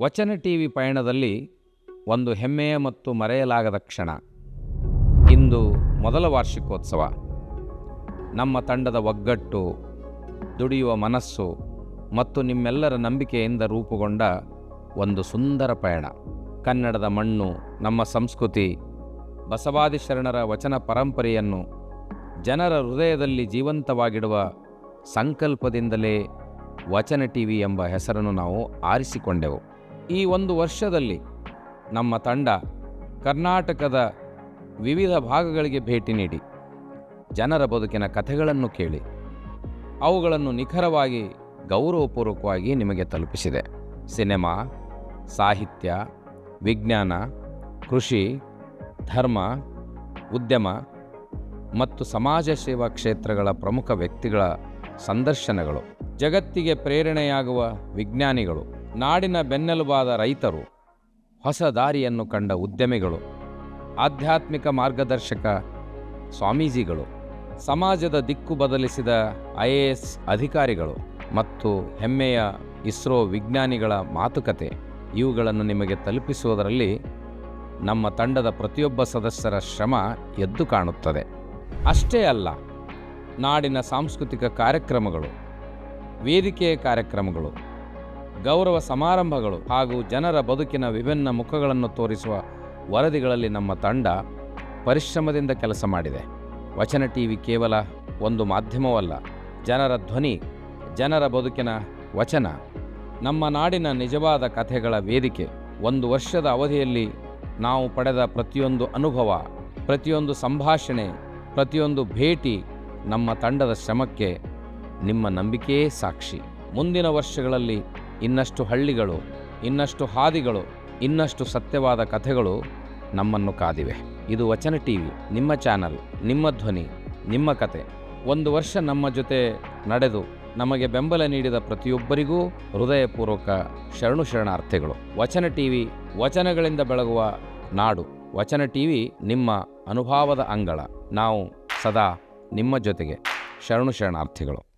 ವಚನ T V ಪಯಣದಲ್ಲಿ ಒಂದು ಹೆಮ್ಮೆಯ ಮತ್ತು ಮರೆಯಲಾಗದ ಕ್ಷಣ. ಇಂದು ಮೊದಲ ವಾರ್ಷಿಕೋತ್ಸವ. ನಮ್ಮ ತಂಡದ ಒಗ್ಗಟ್ಟು, ದುಡಿಯುವ ಮನಸ್ಸು ಮತ್ತು ನಿಮ್ಮೆಲ್ಲರ ನಂಬಿಕೆಯಿಂದ ರೂಪುಗೊಂಡ ಒಂದು ಸುಂದರ ಪಯಣ. ಕನ್ನಡದ ಮಣ್ಣು, ನಮ್ಮ ಸಂಸ್ಕೃತಿ, ಬಸವಾದಿ ಶರಣರ ವಚನ ಪರಂಪರೆಯನ್ನು ಜನರ ಹೃದಯದಲ್ಲಿ ಜೀವಂತವಾಗಿಡುವ ಸಂಕಲ್ಪದಿಂದಲೇ ವಚನ ಟಿ ವಿ ಎಂಬ ಹೆಸರನ್ನು ನಾವು ಆರಿಸಿಕೊಂಡೆವು. ಈ ಒಂದು ವರ್ಷದಲ್ಲಿ ನಮ್ಮ ತಂಡ ಕರ್ನಾಟಕದ ವಿವಿಧ ಭಾಗಗಳಿಗೆ ಭೇಟಿ ನೀಡಿ ಜನರ ಬದುಕಿನ ಕಥೆಗಳನ್ನು ಕೇಳಿ ಅವುಗಳನ್ನು ನಿಖರವಾಗಿ ಗೌರವಪೂರ್ವಕವಾಗಿ ನಿಮಗೆ ತಲುಪಿಸಿದೆ. ಸಿನೆಮಾ, ಸಾಹಿತ್ಯ, ವಿಜ್ಞಾನ, ಕೃಷಿ, ಧರ್ಮ, ಉದ್ಯಮ ಮತ್ತು ಸಮಾಜ ಸೇವಾ ಕ್ಷೇತ್ರಗಳ ಪ್ರಮುಖ ವ್ಯಕ್ತಿಗಳ ಸಂದರ್ಶನಗಳು, ಜಗತ್ತಿಗೆ ಪ್ರೇರಣೆಯಾಗುವ ವಿಜ್ಞಾನಿಗಳು. ನಾಡಿನ ಬೆನ್ನೆಲುಬಾದ ರೈತರು, ಹೊಸ ದಾರಿಯನ್ನು ಕಂಡ ಉದ್ಯಮಿಗಳು, ಆಧ್ಯಾತ್ಮಿಕ ಮಾರ್ಗದರ್ಶಕ ಸ್ವಾಮೀಜಿಗಳು, ಸಮಾಜದ ದಿಕ್ಕು ಬದಲಿಸಿದ ಐ ಎ ಎಸ್ ಅಧಿಕಾರಿಗಳು ಮತ್ತು ಹೆಮ್ಮೆಯ ಇಸ್ರೋ ವಿಜ್ಞಾನಿಗಳ ಮಾತುಕತೆ ಇವುಗಳನ್ನು ನಿಮಗೆ ತಲುಪಿಸುವುದರಲ್ಲಿ ನಮ್ಮ ತಂಡದ ಪ್ರತಿಯೊಬ್ಬ ಸದಸ್ಯರ ಶ್ರಮ ಎದ್ದು ಕಾಣುತ್ತದೆ. ಅಷ್ಟೇ ಅಲ್ಲ, ನಾಡಿನ ಸಾಂಸ್ಕೃತಿಕ ಕಾರ್ಯಕ್ರಮಗಳು, ವೇದಿಕೆಯ ಕಾರ್ಯಕ್ರಮಗಳು ಗೌರವ ಸಮಾರಂಭಗಳು ಹಾಗೂ ಜನರ ಬದುಕಿನ ವಿಭಿನ್ನ ಮುಖಗಳನ್ನು ತೋರಿಸುವ ವರದಿಗಳಲ್ಲಿ ನಮ್ಮ ತಂಡ ಪರಿಶ್ರಮದಿಂದ ಕೆಲಸ ಮಾಡಿದೆ. ವಚನ ಟಿ ವಿ ಕೇವಲ ಒಂದು ಮಾಧ್ಯಮವಲ್ಲ, ಜನರ ಧ್ವನಿ, ಜನರ ಬದುಕಿನ ವಚನ, ನಮ್ಮ ನಾಡಿನ ನಿಜವಾದ ಕಥೆಗಳ ವೇದಿಕೆ. ಒಂದು ವರ್ಷದ ಅವಧಿಯಲ್ಲಿ ನಾವು ಪಡೆದ ಪ್ರತಿಯೊಂದು ಅನುಭವ, ಪ್ರತಿಯೊಂದು ಸಂಭಾಷಣೆ, ಪ್ರತಿಯೊಂದು ಭೇಟಿ ನಮ್ಮ ತಂಡದ ಶ್ರಮಕ್ಕೆ ನಿಮ್ಮ ನಂಬಿಕೆಯೇ ಸಾಕ್ಷಿ. ಮುಂದಿನ ವರ್ಷಗಳಲ್ಲಿ ಇನ್ನಷ್ಟು ಹಳ್ಳಿಗಳು, ಇನ್ನಷ್ಟು ಹಾದಿಗಳು, ಇನ್ನಷ್ಟು ಸತ್ಯವಾದ ಕಥೆಗಳು ನಮ್ಮನ್ನು ಕಾದಿವೆ. ಇದು ವಚನ ಟಿ ವಿ ನಿಮ್ಮ ಚಾನಲ್, ನಿಮ್ಮ ಧ್ವನಿ, ನಿಮ್ಮ ಕತೆ. ಒಂದು ವರ್ಷ ನಮ್ಮ ಜೊತೆ ನಡೆದು ನಮಗೆ ಬೆಂಬಲ ನೀಡಿದ ಪ್ರತಿಯೊಬ್ಬರಿಗೂ ಹೃದಯಪೂರ್ವಕ ಶರಣು ಶರಣಾರ್ಥಿಗಳು. ವಚನ ಟಿ ವಿ ವಚನಗಳಿಂದ ಬೆಳಗುವ ನಾಡು. ವಚನ ಟಿ ವಿ ನಿಮ್ಮ ಅನುಭವದ ಅಂಗಳ. ನಾವು ಸದಾ ನಿಮ್ಮ ಜೊತೆಗೆ ಶರಣು ಶರಣಾರ್ಥಿಗಳು.